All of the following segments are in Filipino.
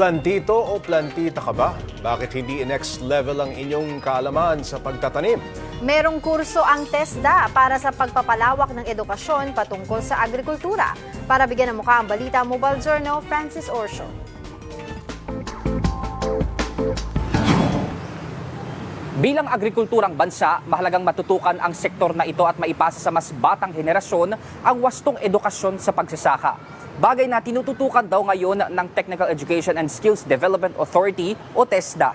Plantito o plantita ka ba? Bakit hindi next level ang inyong kaalaman sa pagtatanim? Merong kurso ang TESDA para sa pagpapalawak ng edukasyon patungkol sa agrikultura. Para bigyan ng mukha ang balita, Mobile Journal, Francis Orsio. Bilang agrikulturang bansa, mahalagang matutukan ang sektor na ito at maipasa sa mas batang henerasyon ang wastong edukasyon sa pagsasaka. Bagay na tinututukan daw ngayon ng Technical Education and Skills Development Authority o TESDA.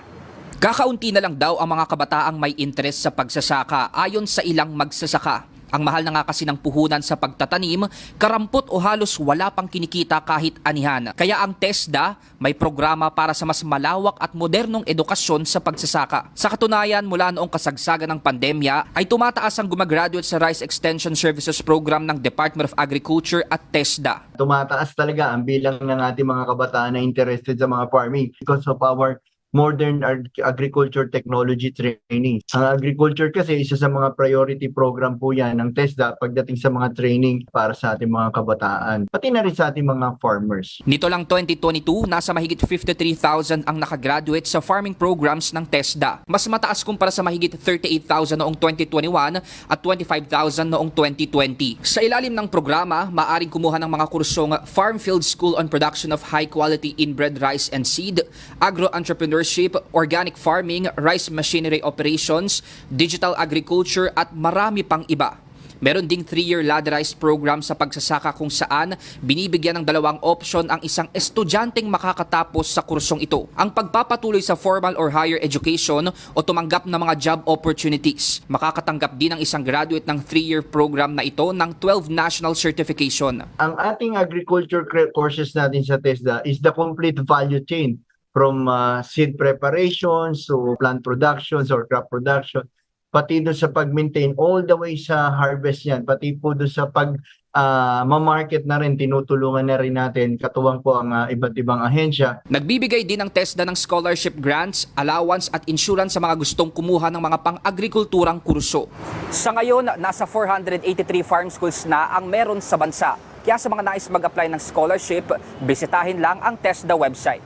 Kakaunti na lang daw ang mga kabataang may interes sa pagsasaka ayon sa ilang magsasaka. Ang mahal na nga kasi ng puhunan sa pagtatanim, karampot o halos wala pang kinikita kahit anihan. Kaya ang TESDA may programa para sa mas malawak at modernong edukasyon sa pagsasaka. Sa katunayan, mula noong kasagsagan ng pandemya, ay tumataas ang gumagraduate sa Rice Extension Services Program ng Department of Agriculture at TESDA. tumataas talaga ang bilang ng ating mga kabataan na interested sa mga farming because of our modern ag- agriculture technology training. Ang agriculture kasi isa sa mga priority program po yan ng TESDA pagdating sa mga training para sa ating mga kabataan, pati na rin sa ating mga farmers. Nito lang 2022, nasa mahigit 53,000 ang nakagraduate sa farming programs ng TESDA. Mas mataas kumpara sa mahigit 38,000 noong 2021 at 25,000 noong 2020. Sa ilalim ng programa, maaring kumuha ng mga kursong Farm Field School on Production of High Quality Inbred Rice and Seed, Agro-Entrepreneurship, Organic Farming, Rice Machinery Operations, Digital Agriculture at marami pang iba. Meron ding 3-year ladderized program sa pagsasaka kung saan binibigyan ng dalawang option ang isang estudyanteng makakatapos sa kursong ito. Ang pagpapatuloy sa formal or higher education o tumanggap ng mga job opportunities. Makakatanggap din ang isang graduate ng 3-year program na ito ng 12 national certification. Ang ating agriculture courses natin sa TESDA is the complete value chain from uh, seed preparations to plant productions or crop production pati doon sa pag-maintain all the way sa harvest yan pati po doon sa pag uh, ma-market na rin tinutulungan na rin natin katuwang po ang uh, iba't ibang ahensya Nagbibigay din ng TESDA ng scholarship grants, allowance at insurance sa mga gustong kumuha ng mga pang-agrikulturang kurso. Sa ngayon, nasa 483 farm schools na ang meron sa bansa. Kaya sa mga nais mag-apply ng scholarship, bisitahin lang ang TESDA website.